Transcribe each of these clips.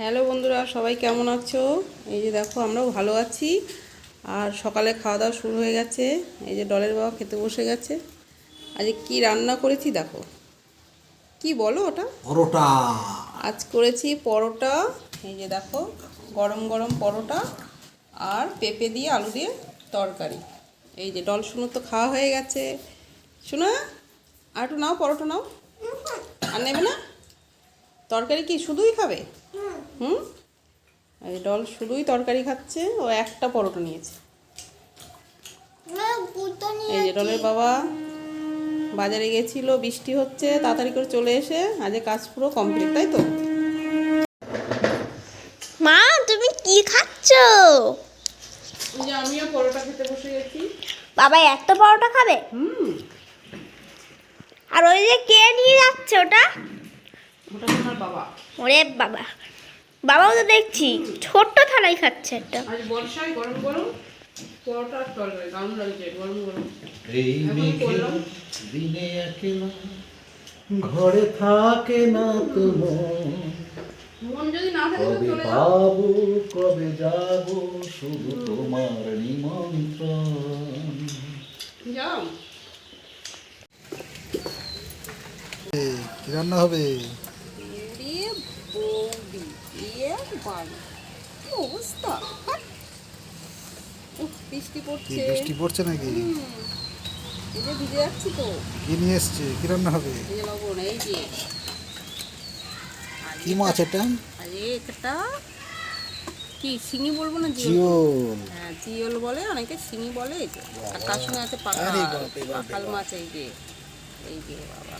Hello বন্ধুরা সবাই কেমন আছো? এই যে দেখো আমরাও ভালো আছি। আর সকালে খাওয়া দাওয়া শুরু হয়ে গেছে। এই যে ডলের বাবা খেতে বসে গেছে। আজকে কি রান্না করেছি দেখো? কি বলো ওটা? পরোটা। আজ করেছি পরোটা। এই যে দেখো গরম গরম পরোটা আর পেঁপে দিয়ে আলু দিয়ে তরকারি। এই যে ডল শুনো তো খাওয়া হয়ে গেছে। শোনা আর একটু নাও পরোটা নাও। আর নেবে না? তরকারি কি শুধুই খাবে? হুম? ডল শুধুই তরকারি খাচ্ছে ও একটা পরোটা নিয়েছে। এই যে ডলের বাবা বাজারে গেছিল বৃষ্টি হচ্ছে তাড়াতাড়ি করে চলে এসে আজকে কাজ পুরো কমপ্লিট তাই তো? মা তুমি কি খাচ্ছ? যে আমিও পরোটা খেতে বসে গেছি। বাবা একটা পরোটা খাবে? হুম। আর ওই যে কে নিয়ে যাচ্ছে ওটা? ওটা তোমার বাবা। ওরে বাবা। বাবাও তো দেখছি ছোট্ট থালাই খাচ্ছে একটা। আজ বর্ষায় গরম গরম পরোটা তরকারি দারুণ লাগছে গরম গরম। এই এখন মেঘে করলাম। দিনে একলা ঘরে থাকে না তো মন মন যদি না থাকে তো কবে চলে যাও। পাবো কবে যাব শুধু তোমার নিমন্ত্রণ। যাও। রান্না হবে? কি অবস্থা? বৃষ্টি পড়ছে। বৃষ্টি পড়ছে নাকি? এই যে ভিজে যাচ্ছি তো। কি নিয়ে এসছে? কি রান্না হবে? এই লবণ এই যে। কি মাছ এটা আরে কি শিঙি বলব না জিওল? হ্যাঁ জিওল বলে অনেকে শিঙি বলে এই যে। আর তার সঙ্গে আছে? পাকাল মাছ এই যে। এই যে বাবা।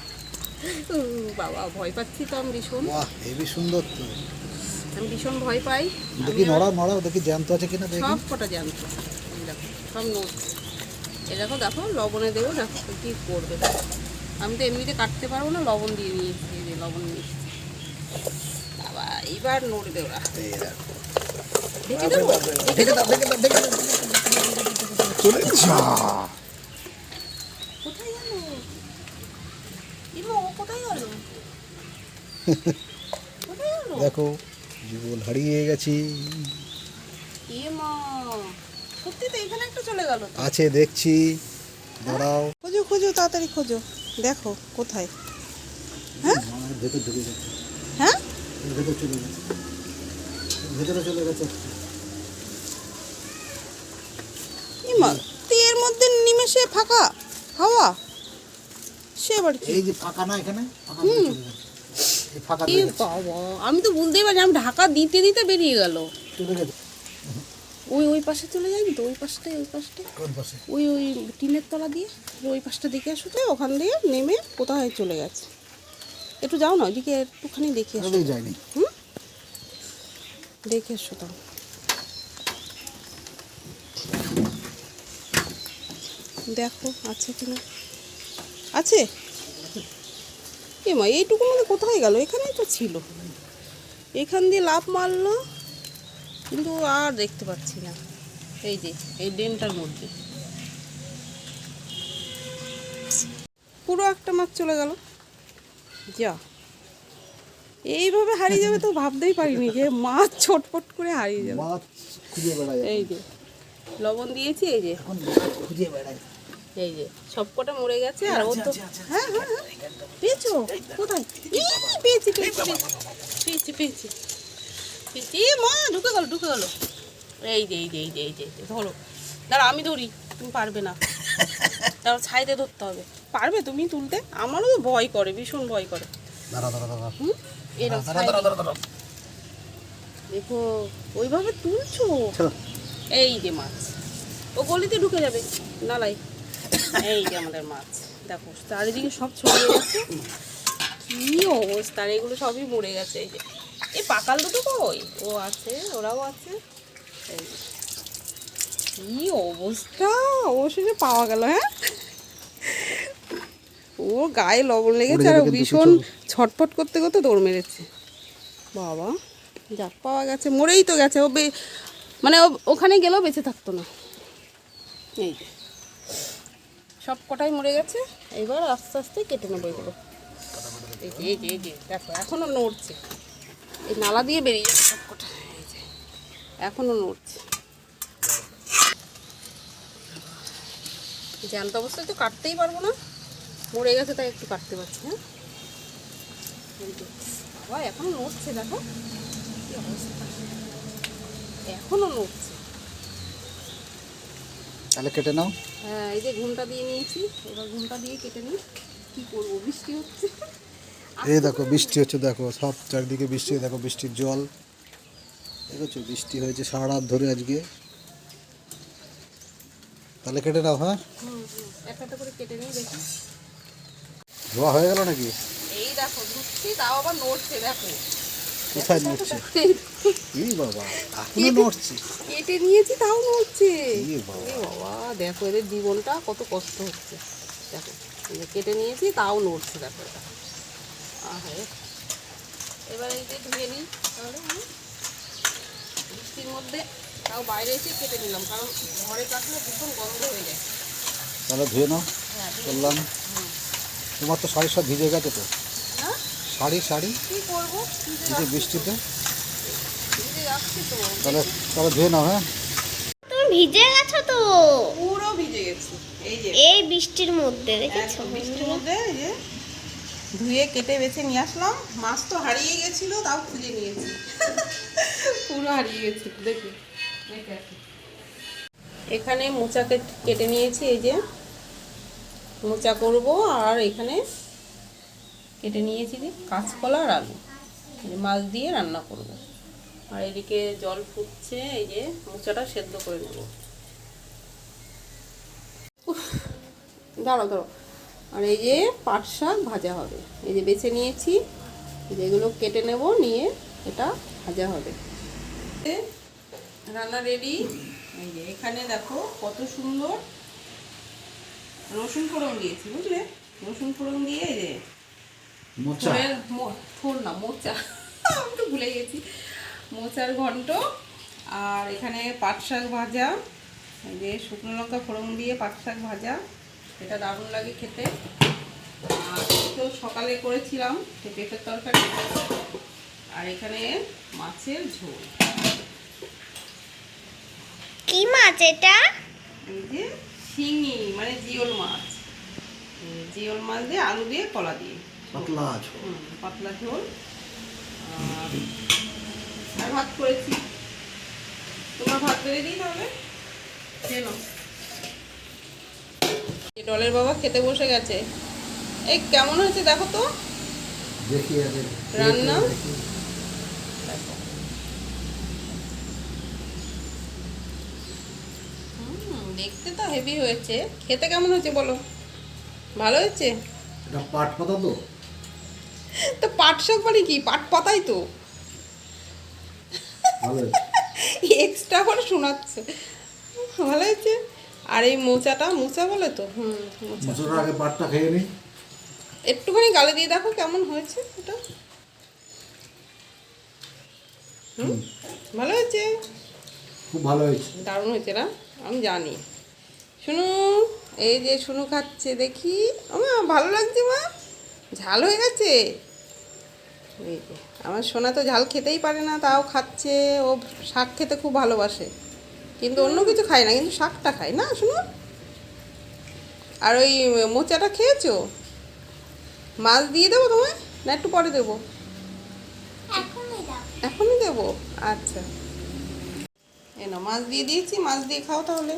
বাবা ভয় পাচ্ছি তো আমি ভীষণ। বাহ হেবি সুন্দর তো। আমি ভীষণ ভয় পাই। দেখি নড়া নড়া দেখি জ্যান্ত আছে কিনা দেখি। সব কটা জানতো এই দেখো সব নড়ছে এ দেখো দেখো লবণে দেবো দেখো কি করবে। দেখো আমি তো এমনিতে কাটতে পারব না লবণ দিয়ে নিয়েছি এই লবণ নিয়েছি। বাবা এইবার নড়বে ওরা। এই দেখো। দেখে দেবো? দেখে দাও দেখে দাও দেখে দাও চলে যা কোথায় গেল? ইমা ও কোথায় গেল? কোথায় গেল? দেখো জীবন হারিয়ে গেছি। সত্যি তো এখানে একটা চলে গেল। আছে দেখছি দাঁড়াও। খোঁজো খোঁজো তাড়াতাড়ি খোঁজো। দেখো কোথায়? ভেতর ঢুকে গেছে। হ্যাঁ? ভেতর চলে গেছে। ভেতরে চলে গেছে। ইমা তো এর মধ্যে নিমেষে ফাঁকা হাওয়া? সে আবার এই যে ফাঁকা না এখানে? ফাঁকা চলে গেছে। ফাঁকা। বাবা? আমি তো বুঝতেই পারছি আমি ঢাকা দিতে দিতে বেরিয়ে গেল। ওই ওই পাশে চলে যাই তো? ওই পাশটায় ওই পাশটায়। ওই ওই টিনের তলা দিয়ে। ওই পাশটা দেখে আসো তো ওখান দিয়ে নেমে কোথায় চলে গেছে। একটু যাও না ওইদিকে একটুখানি দেখে ওদিকে যায়নি। দেখে এসো তো। দেখো আছে কি না আছে? এ মা এইটুকু মধ্যে কোথায় গেল? এখানেই তো ছিল। এখান দিয়ে লাভ মারলো কিন্তু আর দেখতে পাচ্ছি না। এই যে এই ডেনটার মধ্যে। পুরো একটা মাছ চলে গেল। যা। এইভাবে হারিয়ে যাবে তো ভাবতেই পারিনি যে মাছ ছটপট করে হারিয়ে যাবে। এই যে লবণ দিয়েছি এই যে। খুঁজে বেড়ায়। এই যে সবকটা মরে গেছে আর ও তো হ্যাঁ হ্যাঁ হ্যাঁ। পেয়েছ? কোথায়? ই, পেয়েছি পেয়েছি পেয়েছি। পেয়েছি পেয়েছি। এ মা ঢুকে গেল ঢুকে গেল। এই যে এই যে এই যে এই যে ধরো। দাঁড়া আমি ধরি। তুমি পারবে না। দাঁড়া ছাইতে ধরতে হবে। পারবে তুমি তুলতে? আমারও তো ভয় করে ভীষণ ভয় করে। দেখো ওইভাবে তুলছো? এই যে মাছ। ও গলিতে ঢুকে যাবে। নালাই এই যে আমাদের মাছ। দেখো চারিদিকে সব ছড়িয়ে গেছে। কি অবস্থা এগুলো সবই মরে গেছে। এই যে এই পাকাল দুটো কই? ও আছে ওরাও আছে। এই কি অবস্থা? অবশেষে পাওয়া গেল হ্যাঁ? ও গায়ে লবণ লেগেছে আর ভীষণ ছটফট করতে করতে দৌড় মেরেছে। বাবা যাক পাওয়া গেছে মরেই তো গেছে। ও মানে ওখানে গেলেও বেঁচে থাকতো না। এই যে। সব কটাই মরে গেছে। এবার আস্তে আস্তে কেটে নেব এগুলো। এই দেখো এখনও নড়ছে। এই নালা দিয়ে বেরিয়ে যাচ্ছে এখনও নড়ছে। জ্যান্ত অবস্থায় তো কাটতেই পারব না। মরে গেছে তাই একটু কাটতে পারছি হ্যাঁ? বাবা এখনও নড়ছে, দেখো। কি অবস্থা? এখনও নড়ছে। তাহলে কেটে নাও। হ্যাঁ এই যে ঘুমটা দিয়ে নিয়েছি। এবার ঘুমটা দিয়ে কেটে নিই। কি করব? বৃষ্টি হচ্ছে। এই দেখো বৃষ্টি হচ্ছে দেখো সব চারিদিকে বৃষ্টি দেখো বৃষ্টির জল। দেখেছ বৃষ্টি হয়েছে সারা রাত ধরে আজকে। তাহলে কেটে নাও হ্যাঁ? একটা করে কেটে নিই দেখি। ধোয়া হয়ে গেল নাকি? এই দেখো ধুচ্ছি তাও আবার নড়ছে দেখো। কোথায় নড়ছে? এই বাবা এখনও নড়ছে? কেটে নিয়েছি তাও নড়ছে। বাবা। দেখো এদের জীবনটা কত কষ্ট হচ্ছে। দেখো কেটে নিয়েছি তাও নড়ছে দেখো এটা। আহে এবার এই যে ধুয়ে নিই তাহলে বৃষ্টির মধ্যে তাও বাইরে এসে কেটে নিলাম কারণ ঘরে কাটলে ভীষণ গন্ধ হয়ে যায়। তাহলে ধুয়ে নাও হ্যাঁ করলাম। তোমার তো শাড়ি সব ভিজে গেছে তো? শাড়ি শাড়ি? কী করব? এই যে বৃষ্টিতে? তো। তাহলে তাহলে ধুয়ে নাও হ্যাঁ? তুমি ভিজে গেছো তো। পুরো ভিজে গেছি। এই যে। এই বৃষ্টির মধ্যে দেখেছ? বৃষ্টির মধ্যে এই যে। ধুয়ে কেটে বেছে নিয়ে আসলাম। মাছ তো হারিয়ে গেছিল তাও খুঁজে নিয়েছি। পুরো হারিয়ে গেছিল দেখি। এখানে মোচা কেট- কেটে নিয়েছি এই যে। মোচা করব আর এখানে কেটে নিয়েছি যে কাঁচকলা আর আলু। মাছ দিয়ে রান্না করব। আর এদিকে জল ফুটছে, এই যে মোচাটা সেদ্ধ করে নেব। দাঁড়াও দাঁড়াও। আর এই যে পাট শাক ভাজা হবে। এই যে বেছে নিয়েছি, যেগুলো কেটে নেব নিয়ে এটা ভাজা হবে। রান্না রেডি এই যে এখানে দেখো কত সুন্দর রসুন ফোড়ন দিয়েছি, বুঝলে? রসুন ফোড়ন দিয়ে এই যে মোচা। না মোচা। আমি তো ভুলে গেছি। মোচার ঘন্ট আর এখানে পাট শাক ভাজা যে শুকনো লঙ্কা ফোড়ন দিয়ে পাট শাক ভাজা এটা দারুণ লাগে খেতে। আর তো সকালে করেছিলাম সেই পেঁপের তরকারি। আর এখানে মাছের ঝোল। কি মাছ এটা? এই যে শিঙি মানে জিওল মাছ। জিওল মাছ দিয়ে আলু দিয়ে কলা দিয়ে। পাতলা ঝোল। পাতলা ঝোল। আর ভাত করেছি। তোমার ভাত বেড়ে দিই তাহলে? খেয়ে নাও। ডলের বাবা খেতে বসে গেছে। এই কেমন হয়েছে দেখো তো। দেখি রান্না? দেখতে তো হেভি হয়েছে। খেতে কেমন হয়েছে বলো? ভালো হয়েছে? এটা পাট পাতা তো? তো পাট শাক মানে কি? পাট পাতাই তো। এক্সট্রা করে শোনাচ্ছে। ভালো হয়েছে। আর এই মোচাটা মোচা বলে তো? হুম মোচা। আগে পাটটা খেয়ে নিই একটুখানি গালে দিয়ে দেখো কেমন হয়েছে এটা। হুম ভালো হয়েছে? খুব ভালো হয়েছে। দারুণ হয়েছে না? আমি জানি। শুনু এই যে শুনু খাচ্ছে দেখি। আমার ভালো লাগছে মা? ঝাল হয়ে গেছে? এই যে আমার সোনা তো ঝাল খেতেই পারে না তাও খাচ্ছে ও শাক খেতে খুব ভালোবাসে। কিন্তু অন্য কিছু খায় না কিন্তু শাকটা খায়। না শুনো আর ওই মোচাটা খেয়েছো? মাছ দিয়ে দেবো তোমায় না একটু পরে দেবো? এখনই দেবো? আচ্ছা। এ না মাছ দিয়ে দিয়েছি মাছ দিয়ে খাও তাহলে।